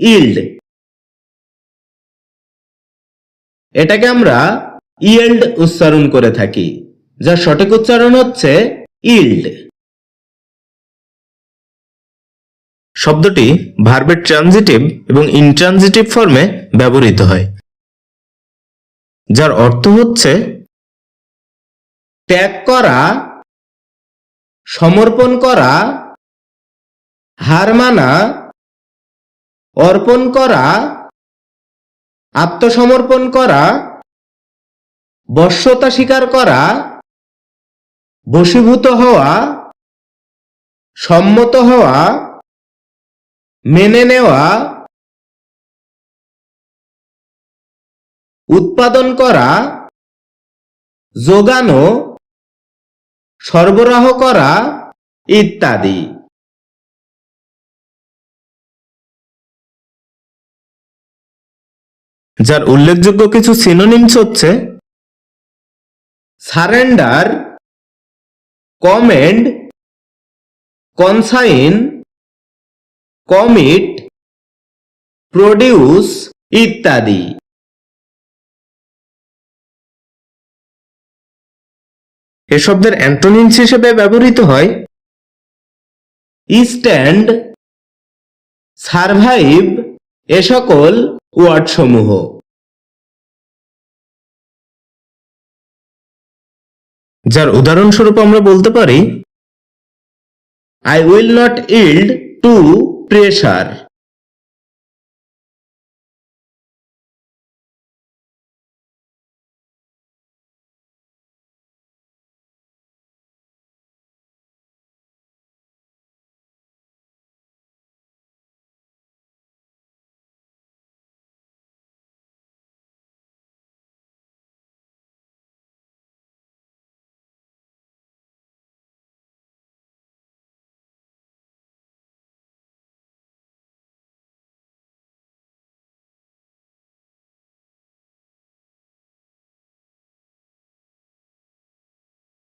Yield এটাকে আমরা yield উচ্চারণ করে থাকি যার সঠিক উচ্চারণ হচ্ছে ইল্ড শব্দটি ভার্বের ট্রানজিটিভ এবং ইনট্রানজিটিভ ফর্মে ব্যবহৃত হয়, যার অর্থ হচ্ছে ত্যাগ করা, সমর্পণ করা, হার মানা অর্পণ করা, আত্মসমর্পণ করা বশ্যতা স্বীকার করা, বশীভূত হওয়া, সম্মত হওয়া, মেনে নেওয়া, উৎপাদন করা, যোগানো, সরবরাহ করা ইত্যাদি। যার উল্লেখযোগ্য কিছু সিনোনিমস হচ্ছে surrender command consign commit produce ইত্যাদি। এ শব্দের অ্যান্টোনিমস হিসেবে ব্যবহৃত হয় স্ট্যান্ড সারভাইভ এ সকল ওয়ার্ডসমূহ। যার উদাহরণস্বরূপ আমরা বলতে পারি I will not yield to pressure